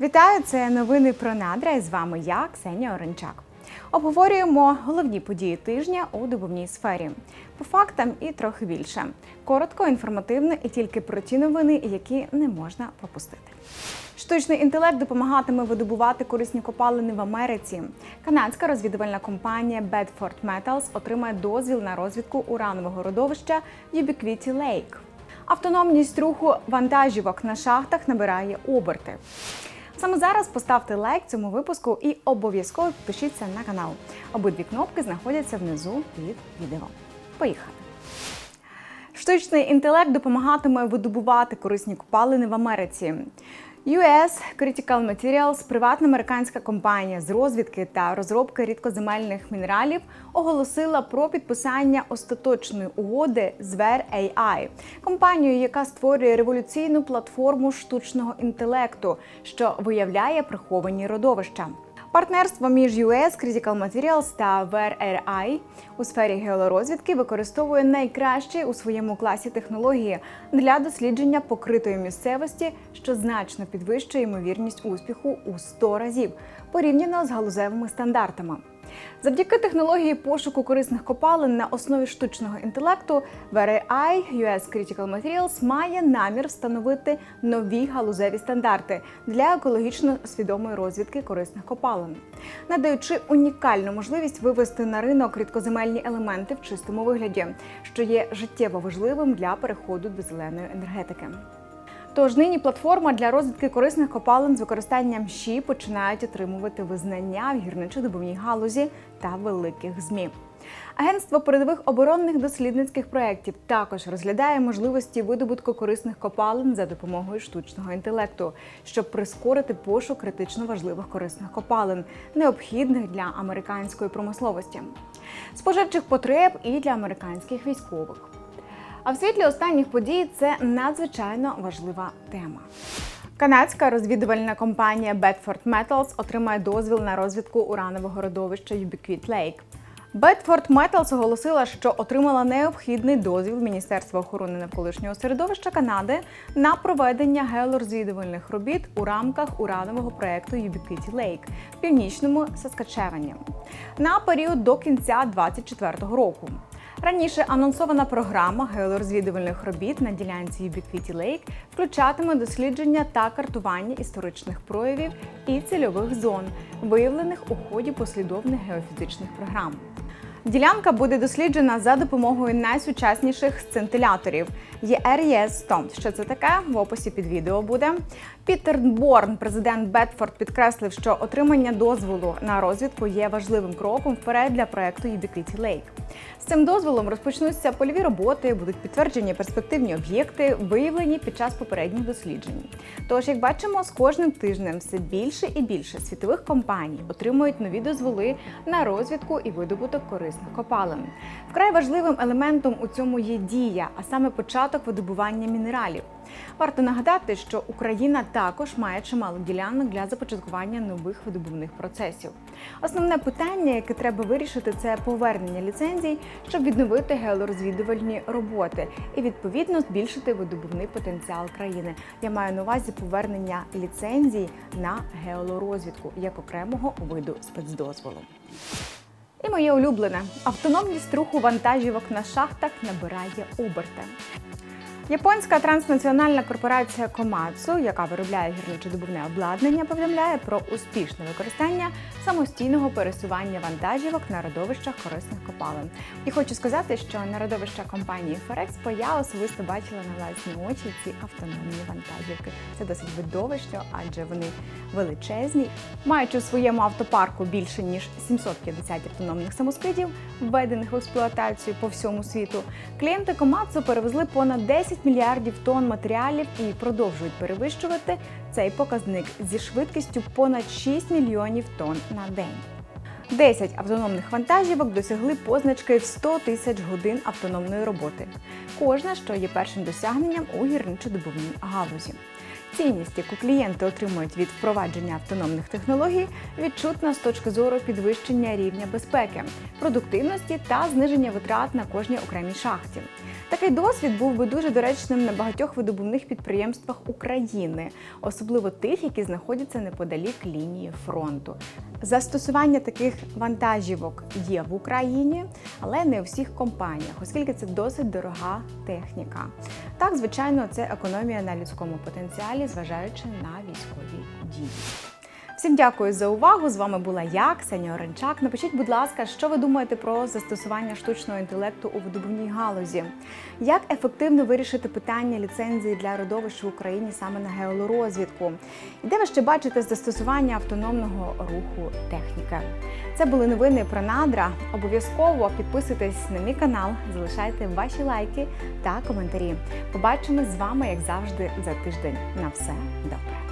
Вітаю! Це новини про надра. І з вами я, Ксенія Оренчак. Обговорюємо головні події тижня у добувній сфері. По фактам і трохи більше. Коротко, інформативно і тільки про ті новини, які не можна пропустити. Штучний інтелект допомагатиме видобувати корисні копалини в Америці. Канадська розвідувальна компанія Bedford Metals отримає дозвіл на розвідку уранового родовища Ubiquity Lake. Автономність руху вантажівок на шахтах набирає оберти. Саме зараз поставте лайк цьому випуску і обов'язково підпишіться на канал. Обидві кнопки знаходяться внизу під відео. Поїхали! Штучний інтелект допомагатиме видобувати корисні копалини в Америці. US Critical Materials, приватна американська компанія з розвідки та розробки рідкоземельних мінералів, оголосила про підписання остаточної угоди з Ver AI, компанією, яка створює революційну платформу штучного інтелекту, що виявляє приховані родовища. Партнерство між US Critical Materials та VRRI у сфері геолорозвідки використовує найкращі у своєму класі технології для дослідження покритої місцевості, що значно підвищує ймовірність успіху у 100 разів порівняно з галузевими стандартами. Завдяки технології пошуку корисних копалин на основі штучного інтелекту, VRI US Critical Materials має намір встановити нові галузеві стандарти для екологічно свідомої розвідки корисних копалин, надаючи унікальну можливість вивести на ринок рідкоземельні елементи в чистому вигляді, що є життєво важливим для переходу до зеленої енергетики. Тож нині платформа для розвідки корисних копалин з використанням ЩІ починають отримувати визнання в гірничо-добувній галузі та великих ЗМІ. Агентство передових оборонних дослідницьких проєктів також розглядає можливості видобутку корисних копалин за допомогою штучного інтелекту, щоб прискорити пошук критично важливих корисних копалин, необхідних для американської промисловості, споживчих потреб і для американських військових. А в світлі останніх подій це надзвичайно важлива тема. Канадська розвідувальна компанія Bedford Metals отримає дозвіл на розвідку уранового родовища Ubiquit Lake. Bedford Metals оголосила, що отримала необхідний дозвіл Міністерства охорони навколишнього середовища Канади на проведення геолорозвідувальних робіт у рамках уранового проекту Ubiquity Lake в північному Саскачевані на період до кінця 2024 року. Раніше анонсована програма геолорозвідувальних робіт на ділянці Ubiquiti Lake включатиме дослідження та картування історичних проявів і цільових зон, виявлених у ході послідовних геофізичних програм. Ділянка буде досліджена за допомогою найсучасніших сцинтиляторів ERES 100 Що це таке? В описі під відео буде. Пітер Борн, президент Бетфорд, підкреслив, що отримання дозволу на розвідку є важливим кроком вперед для проекту Ubiquity Lake. З цим дозволом розпочнуться польові роботи, будуть підтверджені перспективні об'єкти, виявлені під час попередніх досліджень. Тож, як бачимо, з кожним тижнем все більше і більше світових компаній отримують нові дозволи на розвідку і видобуток корисних копалин. Вкрай важливим елементом у цьому є дія, а саме початок видобування мінералів. Варто нагадати, що Україна також має чимало ділянок для започаткування нових видобувних процесів. Основне питання, яке треба вирішити, це повернення ліцензій, щоб відновити геолорозвідувальні роботи і відповідно збільшити видобувний потенціал країни. Я маю на увазі повернення ліцензій на геолорозвідку як окремого виду спецдозволу. І моє улюблене автономність руху вантажівок на шахтах набирає оберти. Японська транснаціональна корпорація Komatsu, яка виробляє гірничодобувне обладнання, повідомляє про успішне використання самостійного пересування вантажівок на родовищах корисних копалин. І хочу сказати, що на родовища компанії Ferexpo я особисто бачила на власні очі ці автономні вантажівки. Це досить видовище, адже вони величезні. Маючи у своєму автопарку більше ніж 750 автономних самоскидів, введених в експлуатацію по всьому світу, клієнти Komatsu перевезли понад 10 мільярдів тонн матеріалів і продовжують перевищувати цей показник зі швидкістю понад 6 мільйонів тонн на день. 10 автономних вантажівок досягли позначки в 100 тисяч годин автономної роботи. Кожна, що є першим досягненням у гірничодобувній галузі. Цінність, яку клієнти отримують від впровадження автономних технологій, відчутна з точки зору підвищення рівня безпеки, продуктивності та зниження витрат на кожній окремій шахті. Такий досвід був би дуже доречним на багатьох видобувних підприємствах України, особливо тих, які знаходяться неподалік лінії фронту. Застосування таких вантажівок є в Україні, але не у всіх компаніях, оскільки це досить дорога техніка. Так, звичайно, це економія на людському потенціалі, зважаючи на військові дії. Всім дякую за увагу. З вами була я, Ксенія Оренчак. Напишіть, будь ласка, що ви думаєте про застосування штучного інтелекту у видобувній галузі? Як ефективно вирішити питання ліцензії для родовищ в Україні саме на геолорозвідку? І де ви ще бачите застосування автономного руху техніки? Це були новини про надра. Обов'язково підписуйтесь на мій канал, залишайте ваші лайки та коментарі. Побачимось з вами, як завжди, за тиждень. На все добре.